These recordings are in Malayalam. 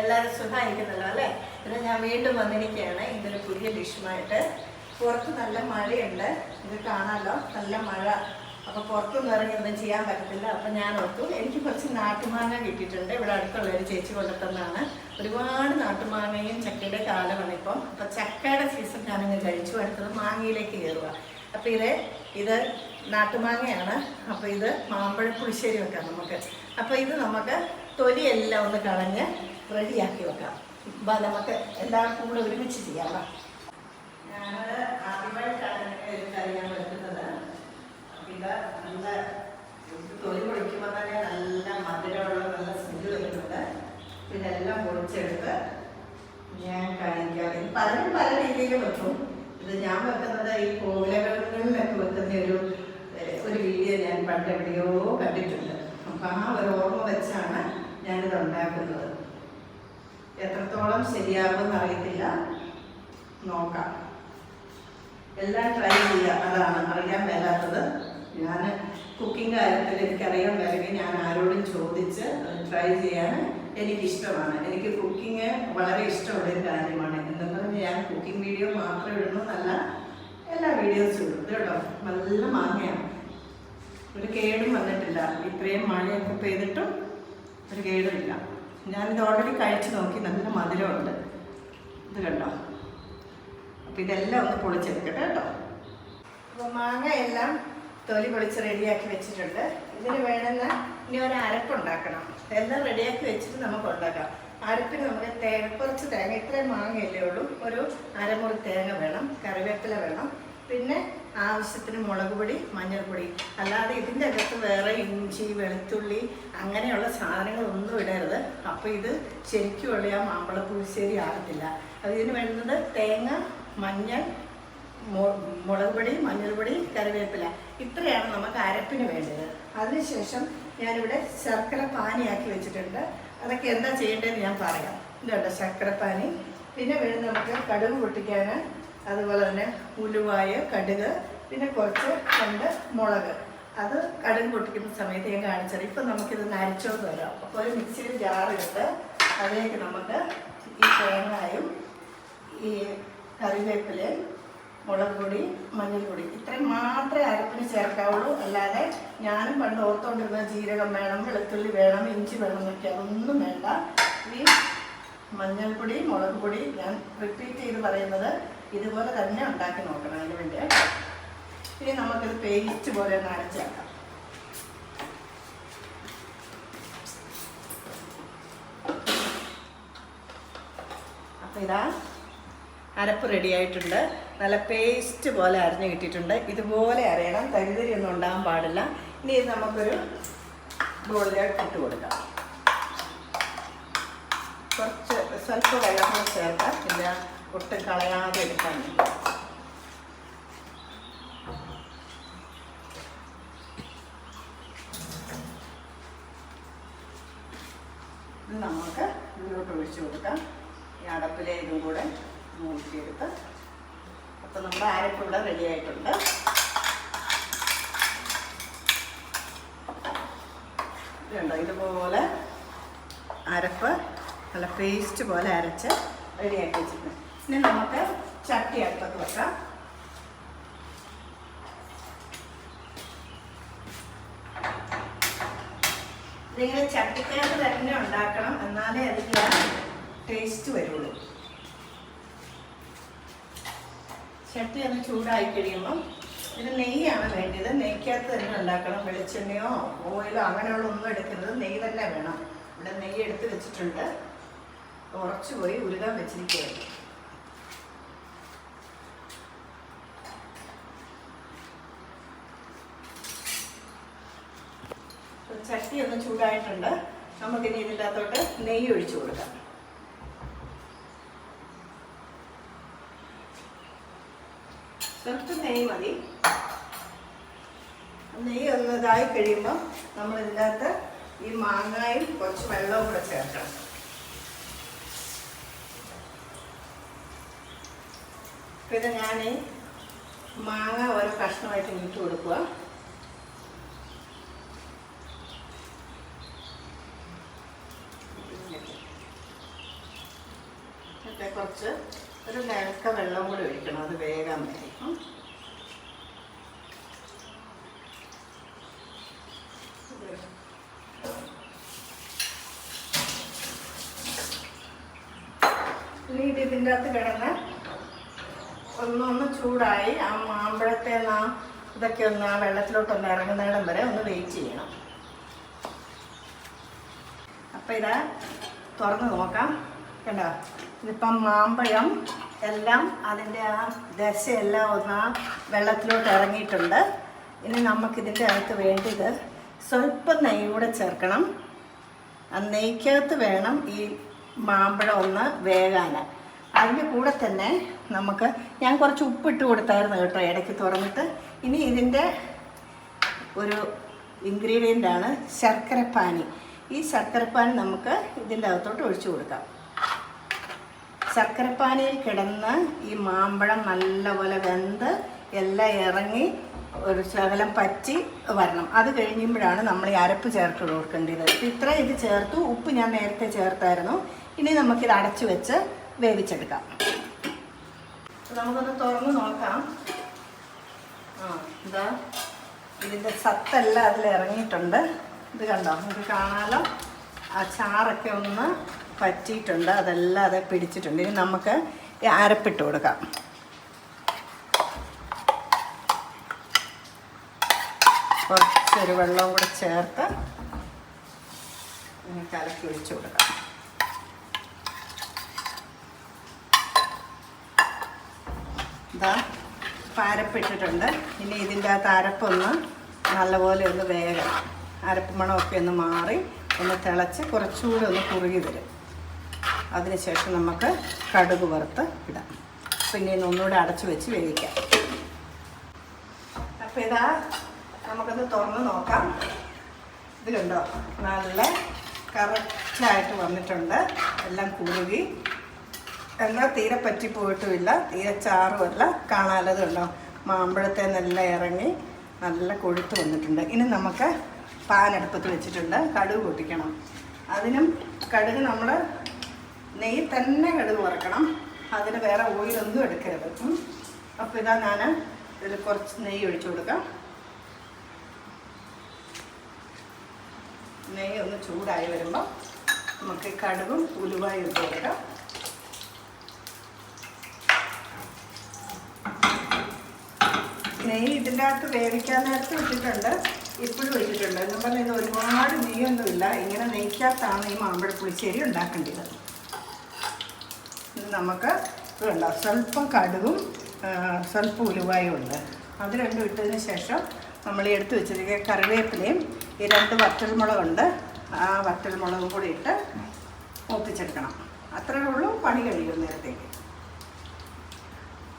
എല്ലാവരും സുഖമായിരിക്കുന്നല്ലോ അല്ലേ? പിന്നെ ഞാൻ വീണ്ടും വന്നിരിക്കുകയാണ്. ഇതൊരു പുതിയ ഡിഷുമായിട്ട്. പുറത്ത് നല്ല മഴയുണ്ട്. ഇത് കാണാമല്ലോ നല്ല മഴ. അപ്പോൾ പുറത്തൊന്നും ഇറങ്ങി ഒന്നും ചെയ്യാൻ പറ്റത്തില്ല. അപ്പം ഞാൻ ഓർത്തു എനിക്ക് കുറച്ച് നാട്ടുമാങ്ങ കിട്ടിയിട്ടുണ്ട്. ഇവിടെ അടുത്തുള്ള ഒരു ചേച്ചി കൊണ്ടുത്തന്നാണ്. ഒരുപാട് നാട്ടുമാങ്ങയും ചക്കയുടെ കാലമാണ് ഇപ്പം. അപ്പം ചക്കയുടെ സീസൺ ഞാനങ്ങ് കഴിച്ചു. അടുത്തത് മാങ്ങയിലേക്ക് കയറുക. അപ്പം ഇത് ഇത് നാട്ടുമാങ്ങയാണ്. അപ്പോൾ ഇത് മാമ്പഴ പുളിശ്ശേരി വെക്കാം നമുക്ക്. അപ്പോൾ ഇത് നമുക്ക് തൊലിയെല്ലാം ഒന്ന് കളഞ്ഞ് റെഡിയാക്കി വെക്കാം. അപ്പം നമുക്ക് എല്ലാവർക്കും കൂടെ ഒരുമിച്ച് ചെയ്യാം ഞങ്ങൾ ഞാനത് ആദ്യമായിട്ടാണ് ഒരു കറി ഞാൻ വെക്കുന്നത് അപ്പം നല്ല തൊലി പൊളിക്കുമ്പോൾ തന്നെ നല്ല മധുരമുള്ള നല്ല സ്മെൽ വരുന്നുണ്ട്. പിന്നെ എല്ലാം പൊളിച്ചെടുത്ത് ഞാൻ കഴിക്കാം. ഇത് പലരും പല രീതിയിൽ വെക്കും. ഇത് ഞാൻ വെക്കുന്നത് ഈ കോവിലകളിലൊക്കെ വെക്കുന്ന ഒരു ഒരു വീഡിയോ ഞാൻ പണ്ട് എവിടെയോ കണ്ടിട്ടുണ്ട്. അപ്പം ആ ഒരു ഓർമ്മ വെച്ചാണ് ഞാനിത് ഉണ്ടാക്കുന്നത്. എത്രത്തോളം ശരിയാകുമെന്ന് അറിയത്തില്ല. നോക്കാം. എല്ലാം ട്രൈ ചെയ്യാം. അതാണ് അറിയാൻ മേലാത്തത്. ഞാൻ കുക്കിംഗ് കാര്യത്തിൽ എനിക്കറിയാൻ മേലെങ്കിൽ ഞാൻ ആരോടും ചോദിച്ച് ട്രൈ ചെയ്യാൻ എനിക്കിഷ്ടമാണ്. എനിക്ക് കുക്കിംഗ് വളരെ ഇഷ്ടമുള്ള ഒരു കാര്യമാണ്. പറഞ്ഞ് ഞാൻ കുക്കിംഗ് വീഡിയോ മാത്രം ഇടുന്നു നല്ല എല്ലാ വീഡിയോസും ഇടും. കേട്ടോ നല്ല മാങ്ങയാണ്. ഒരു കേടും വന്നിട്ടില്ല. ഇത്രയും മഴയൊക്കെ പെയ്തിട്ടും ഒരു കേടുമില്ല. ഞാനിത് ഓൾറെഡി കഴിച്ചു നോക്കി നല്ല മധുരമുണ്ട്. ഇത് കണ്ടോ? അപ്പം ഇതെല്ലാം ഒന്ന് പൊളിച്ചെടുക്കട്ടെ കേട്ടോ. അപ്പോൾ മാങ്ങ എല്ലാം തൊലി പൊളിച്ച് റെഡിയാക്കി വെച്ചിട്ടുണ്ട്. ഇതിന് വേണമെന്ന് ഇനി ഒരു അരപ്പുണ്ടാക്കണം. എല്ലാം റെഡിയാക്കി വെച്ചിട്ട് നമുക്ക് ഉണ്ടാക്കാം. അരപ്പിന് നമുക്ക് തേങ്ങ കുറച്ച് തേങ്ങ ഇത്രയും മാങ്ങയല്ലേ ഉള്ളൂ. ഒരു അരമുറി തേങ്ങ വേണം കറിവേപ്പില വേണം. പിന്നെ ആവശ്യത്തിന് മുളക് പൊടി മഞ്ഞൾപ്പൊടി. അല്ലാതെ ഇതിന്റെ അകത്ത് വേറെ ഇഞ്ചി വെളുത്തുള്ളി അങ്ങനെയുള്ള സാധനങ്ങളൊന്നും ഇടരുത്. അപ്പോൾ ഇത് ശരിക്കുമുള്ള ആ മാമ്പഴ ആകത്തില്ല. അത് ഇതിന് തേങ്ങ മഞ്ഞൾ മുളക് പൊടി മഞ്ഞൾപ്പൊടി കറിവേപ്പില. ഇത്രയാണ് നമുക്ക് അരപ്പിന് വേണ്ടത്. അതിനുശേഷം ഞാനിവിടെ ശർക്കര പാനിയാക്കി വെച്ചിട്ടുണ്ട്. അതൊക്കെ എന്താ ചെയ്യേണ്ടതെന്ന് ഞാൻ പറയാം. ഇതുണ്ട് ശർക്കര പാനി. പിന്നെ വേണം നമുക്ക് കടുക് പൊട്ടിക്കാൻ അതുപോലെ തന്നെ ഉലുവായ കടുക് പിന്നെ കുറച്ച് രണ്ട് മുളക്. അത് കടുക് പൊട്ടിക്കുന്ന സമയത്ത് ഞാൻ കാണിച്ചത്. ഇപ്പം നമുക്കിത് നരച്ചോ വരാം. അപ്പോൾ ഒരു മിക്സിയിൽ ജാറെടുത്ത് അതിലേക്ക് നമുക്ക് ഈ തേങ്ങായും ഈ കറിവേപ്പിലയും മുളക് പൊടി മഞ്ഞൾപ്പൊടി ഇത്രയും മാത്രമേ അരപ്പിന് ചേർക്കാവുള്ളൂ. അല്ലാതെ ഞാനും പണ്ട് ഓർത്തോണ്ടിരുന്ന ജീരകം വേണം വെളുത്തുള്ളി വേണം ഇഞ്ചി വേണം എന്നൊക്കെ. അതൊന്നും വേണ്ട. ഈ മഞ്ഞൾപ്പൊടി മുളക് പൊടി ഞാൻ റിപ്പീറ്റ് ചെയ്ത് പറയുന്നത് ഇതുപോലെ തന്നെ ഉണ്ടാക്കി നോക്കണം അതിന് വേണ്ടി. ഇനി നമുക്കിത് പേസ്റ്റ് പോലെ ഒന്ന് അരച്ചേക്കാം. അപ്പോൾ ഇതാ അരപ്പ് റെഡി ആയിട്ടുണ്ട്. നല്ല പേസ്റ്റ് പോലെ അരഞ്ഞു കിട്ടിയിട്ടുണ്ട്. ഇതുപോലെ അരയണം. തരിതരി ഒന്നും ഉണ്ടാകാൻ പാടില്ല. ഇനി ഇത് നമുക്കൊരു ബോളിലേക്ക് ഇട്ട് കൊടുക്കാം. കുറച്ച് സ്വല്പം വെള്ളം കൂടെ ചേർക്കാം. ഇല്ല. ഒട്ടും കളയാതെ എടുക്കാൻ. നമുക്ക് ഇതിലോട്ട് ഒഴിച്ചു കൊടുക്കാം. ഈ അടപ്പിലെ ഇതും കൂടെ നോക്കിയെടുത്ത് അപ്പം നമ്മുടെ ആരക്കൂടെ റെഡി ആയിട്ടുണ്ട്. ഇതുണ്ടോ? ഇതുപോലെ അരപ്പ് നല്ല പേസ്റ്റ് പോലെ അരച്ച് റെഡിയാക്കി വെച്ചിട്ടുണ്ട്. ഇനി നമുക്ക് ചട്ടി അടുപ്പത്ത് വെക്കാം. ഇതിങ്ങനെ ചട്ടിക്കകത്ത് തന്നെ ഉണ്ടാക്കണം എന്നാലേ അതിന്റെ ടേസ്റ്റ് വരുള്ളൂ. ചട്ടി ഒന്ന് ചൂടായി കഴിയുമ്പം ഇത് നെയ്യാണ് വേണ്ടത്. നെയ്ക്കകത്ത് തന്നെ ഉണ്ടാക്കണം. വെളിച്ചെണ്ണയോ ഓയിലോ അങ്ങനെയുള്ള ഒന്നും എടുക്കരുത്. നെയ്യ് തന്നെ വേണം. ഇവിടെ നെയ്യ് എടുത്ത് വെച്ചിട്ടുണ്ട്. ഉറച്ചു പോയി ഉരുകാൻ വെച്ചിരിക്കുകയാണ്. ചട്ടി ഒന്ന് ചൂടായിട്ടുണ്ട്. നമുക്കിനി ഇതിന്റെ നെയ്യ് ഒഴിച്ചു കൊടുക്കാം. സ്വല്പം നെയ്യ് മതി. നെയ്യ് ഒന്ന് ഇതായി കഴിയുമ്പോൾ നമ്മൾ ഇതിനകത്ത് ഈ മാങ്ങായും കുറച്ച് വെള്ളവും കൂടെ ചേർക്കണം. പിന്നെ ഞാൻ മാങ്ങ ഓരോ കഷ്ണമായിട്ട് ഇട്ട് കൊടുക്കുക മറ്റേ കുറച്ച് ഒരു നിലക്ക വെള്ളം കൂടി ഒഴിക്കണം. അത് വേഗം വരും. ഇനി ഇത് ഇതിന്റെ അകത്ത് കിടന്ന് ഒന്നൊന്ന് ചൂടായി. ആ മാമ്പഴത്തെ ആ ഇതൊക്കെ ഒന്ന് ആ വെള്ളത്തിലോട്ടൊന്ന് ഇറങ്ങുന്നിടം വരെ ഒന്ന് വെയിറ്റ് ചെയ്യണം. അപ്പം ഇതാ തുറന്ന് നോക്കാം. കണ്ടോ? ഇതിപ്പം മാമ്പഴം എല്ലാം അതിന്റെ ആ ദശയെല്ലാം ഒന്ന് ആ വെള്ളത്തിലോട്ട് ഇറങ്ങിയിട്ടുണ്ട്. ഇനി നമുക്കിതിന്റെ അകത്ത് വേണ്ടത് സ്വല്പം നെയ്യൂടെ ചേർക്കണം. നെയ്ക്കകത്ത് വേണം ഈ മാമ്പഴം ഒന്ന് വേകാൻ. അതിന്റെ കൂടെ തന്നെ നമുക്ക് ഞാൻ കുറച്ച് ഉപ്പിട്ട് കൊടുത്തായിരുന്നു കേട്ടോ ഇടയ്ക്ക് തുറന്നിട്ട്. ഇനി ഇതിന്റെ ഒരു ഇൻഗ്രീഡിയന്റാണ് ശർക്കരപ്പാനി. ഈ ശർക്കരപ്പാനി നമുക്ക് ഇതിന്റെ അകത്തോട്ട് ഒഴിച്ചു കൊടുക്കാം. ശർക്കരപ്പാനിയിൽ കിടന്ന് ഈ മാമ്പഴം നല്ലപോലെ വെന്ത് എല്ലാം ഇറങ്ങി ഒരു ശകലം പറ്റി വരണം. അത് കഴിയുമ്പോഴാണ് നമ്മൾ ഈ അരപ്പ് ചേർത്ത് കൊടുക്കേണ്ടത്. ഇത്ര ഇത് ചേർത്തു. ഉപ്പ് ഞാൻ നേരത്തെ ചേർത്തായിരുന്നു. ഇനി നമുക്കിത് അടച്ചു വെച്ച് വേവിച്ചെടുക്കാം. നമുക്കൊന്ന് തുറന്ന് നോക്കാം. ആ എന്താ ഇതിന്റെ സത്തെല്ലാം അതിൽ ഇറങ്ങിയിട്ടുണ്ട്. ഇത് കണ്ടോ? നമുക്ക് കാണാലോ? ആ ചാറൊക്കെ ഒന്ന് പറ്റിയിട്ടുണ്ട് അതെല്ലാം അത് പിടിച്ചിട്ടുണ്ട്. ഇനി നമുക്ക് അരപ്പിട്ട് കൊടുക്കാം. കുറച്ചൊരു വെള്ളവും കൂടെ ചേർത്ത് കലക്കി ഒഴിച്ചു കൊടുക്കാം. ഇതാ പരപ്പിട്ടിട്ടുണ്ട് ഇനി ഇതിന്റെ അകത്ത് അരപ്പൊന്ന് നല്ലപോലെ ഒന്ന് വേഗം അരപ്പ് മണമൊക്കെ ഒന്ന് മാറി ഒന്ന് തിളച്ച് കുറച്ചുകൂടി ഒന്ന് കുറുകി വരും. അതിനുശേഷം നമുക്ക് കടുക് വറുത്ത് ഇടാം. പിന്നെ ഇന്ന് ഒന്നുകൂടെ അടച്ചു വെച്ച് വേവിക്കാം. അപ്പോൾ ഇതാ നമുക്കൊന്ന് തുറന്ന് നോക്കാം. ഇതിലുണ്ടോ? നല്ല കറക്റ്റായിട്ട് വന്നിട്ടുണ്ട്. എല്ലാം കുറുകി. എന്നാൽ തീരെ പറ്റിപ്പോയിട്ടുമില്ല തീരെ ചാറുമല്ല. കാണാലത് ഉണ്ടോ മാമ്പഴത്തെ നല്ല ഇറങ്ങി നല്ല കൊഴുത്ത് വന്നിട്ടുണ്ട്. ഇനി നമുക്ക് പാനടുപ്പത്ത് വെച്ചിട്ടുണ്ട്. കടുക് പൊട്ടിക്കണം. അതിനും കടുക് നമ്മൾ നെയ്യ് തന്നെ കിടന്ന് വറക്കണം. അതിന് വേറെ ഓയിലൊന്നും എടുക്കരുത്. അപ്പോൾ ഇതാ ഞാൻ ഇതിൽ കുറച്ച് നെയ്യ് ഒഴിച്ചു കൊടുക്കാം. നെയ്യ് ഒന്ന് ചൂടായി വരുമ്പോൾ നമുക്ക് കടുവും ഉലുവായും ഇട്ട് കൊടുക്കാം. നെയ്യ് ഇതിന്റെ അകത്ത് വേവിക്കാൻ നേരത്ത് ഇട്ടിട്ടുണ്ട് ഇപ്പോഴും ഇട്ടിട്ടുണ്ട് എന്ന് പറഞ്ഞാൽ ഇത് ഒരുപാട് നെയ്യൊന്നുമില്ല. ഇങ്ങനെ നെയ്ക്കകത്താണ് ഈ മാമ്പഴ പുളിശ്ശേരി ഉണ്ടാക്കേണ്ടത്. ഇത് നമുക്ക് വേണ്ട. സ്വല്പം കടുകും സ്വല്പം ഉലുവായും ഉണ്ട്. അത് രണ്ടും ഇട്ടതിന് ശേഷം നമ്മൾ എടുത്തു വെച്ചിരിക്കുന്ന കറിവേപ്പിലയും ഈ രണ്ട് വറ്റൽമുളകുണ്ട്. ആ വറ്റൽമുളകും കൂടി ഇട്ട് മൂപ്പിച്ചെടുക്കണം. അത്രയേ ഉള്ളൂ പണി കഴിയും നേരത്തേക്ക്.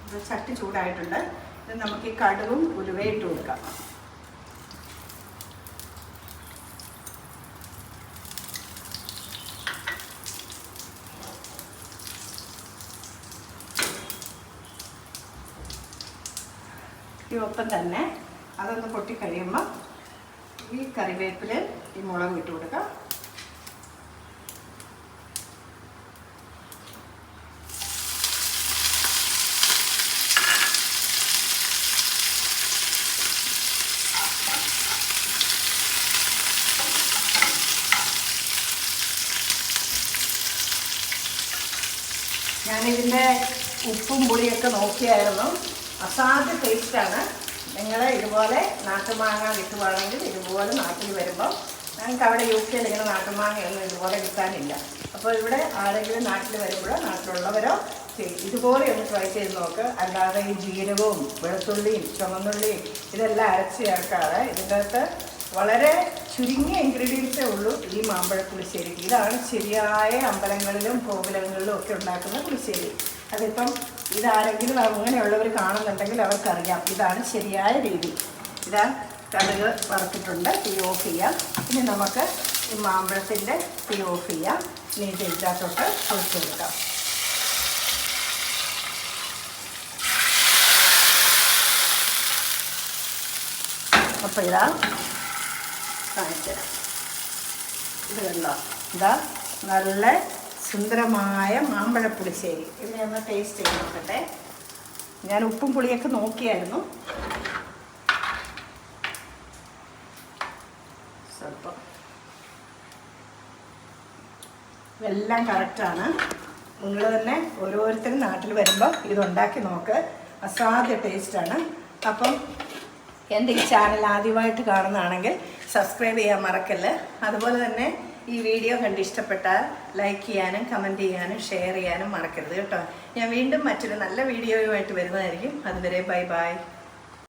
ഇത് ചട്ടി ചൂടായിട്ടുണ്ട്. ഇത് നമുക്ക് ഈ കടുകും ഉലുവയും ഇട്ട് കൊടുക്കാം. ഈ ഒപ്പം തന്നെ അതൊന്ന് പൊട്ടി കഴിയുമ്പോൾ ഈ കറിവേപ്പില ഈ മുളക് ഇട്ട് കൊടുക്കാം. ഞാനിതിന്റെ ഉപ്പും പുളിയൊക്കെ നോക്കിയായിരുന്നു. അസാധ്യ ടേസ്റ്റാണ് നിങ്ങൾ ഇതുപോലെ നാട്ടുമാങ്ങ കിട്ടുവാണെങ്കിൽ ഇതുപോലെ നാട്ടിൽ വരുമ്പോൾ ഞങ്ങൾക്ക് അവിടെ യു കെയിൽ ഇങ്ങനെ നാട്ടുമാങ്ങയൊന്നും ഇതുപോലെ കിട്ടാനില്ല. അപ്പോൾ ഇവിടെ ആരെങ്കിലും നാട്ടിൽ വരുമ്പോഴോ നാട്ടിലുള്ളവരോ ഇതുപോലെ ഒന്ന് ട്രൈ ചെയ്ത് നോക്ക്. അല്ലാതെ ഈ ജീരകവും വെളുത്തുള്ളിയും ചുമന്നുള്ളിയും ഇതെല്ലാം അരച്ച് ചേർക്കാതെ ഇതിന്റെ അകത്ത് വളരെ ചുരുങ്ങിയ ഇൻഗ്രീഡിയൻസേ ഉള്ളൂ ഈ മാമ്പഴ പുളിശ്ശേരി. ഇതാണ് ശരിയായ അമ്പലങ്ങളിലും കോവിലങ്ങളിലും ഒക്കെ ഉണ്ടാക്കുന്ന പുളിശ്ശേരി. അതിപ്പം ഇതാരെങ്കിലും അങ്ങനെയുള്ളവർ കാണുന്നുണ്ടെങ്കിൽ അവർക്കറിയാം. ഇതാണ് ശരിയായ രീതി. ഇതാ കടുക് വറുത്തിട്ടുണ്ട് തീ ഓഫ് ചെയ്യാം. ഇനി നമുക്ക് ഈ മാമ്പഴത്തിന്റെ തീ ഓഫ് ചെയ്യാം. ഇനി ഇത് ഒഴിച്ചു കൊടുക്കാം. അപ്പോൾ ഇതാ കാണിച്ചു ഇത് കണ്ടോ? ഇതാ നല്ല സുന്ദരമായ മാമ്പഴ പുളിശ്ശേരി ഒന്ന് ടേസ്റ്റ് ചെയ്ത് നോക്കട്ടെ. ഞാൻ ഉപ്പും പുളിയൊക്കെ നോക്കിയായിരുന്നു. സ്വല്പം. ഇതെല്ലാം കറക്റ്റാണ് നിങ്ങൾ തന്നെ ഓരോരുത്തരും നാട്ടിൽ വരുമ്പോൾ ഇതുണ്ടാക്കി നോക്ക്. അസാധ്യ ടേസ്റ്റാണ് അപ്പം എന്റെ ഈ ചാനൽ ആദ്യമായിട്ട് കാണുന്നതാണെങ്കിൽ സബ്സ്ക്രൈബ് ചെയ്യാൻ മറക്കല്ല്. അതുപോലെ തന്നെ ഈ വീഡിയോ കണ്ട് ഇഷ്ടപ്പെട്ടാൽ ലൈക്ക് ചെയ്യാനും കമന്റ് ചെയ്യാനും ഷെയർ ചെയ്യാനും മറക്കരുത് കേട്ടോ. ഞാൻ വീണ്ടും മറ്റൊരു നല്ല വീഡിയോയുമായിട്ട് വരുന്നതായിരിക്കും. അതുവരെ ബൈ ബൈ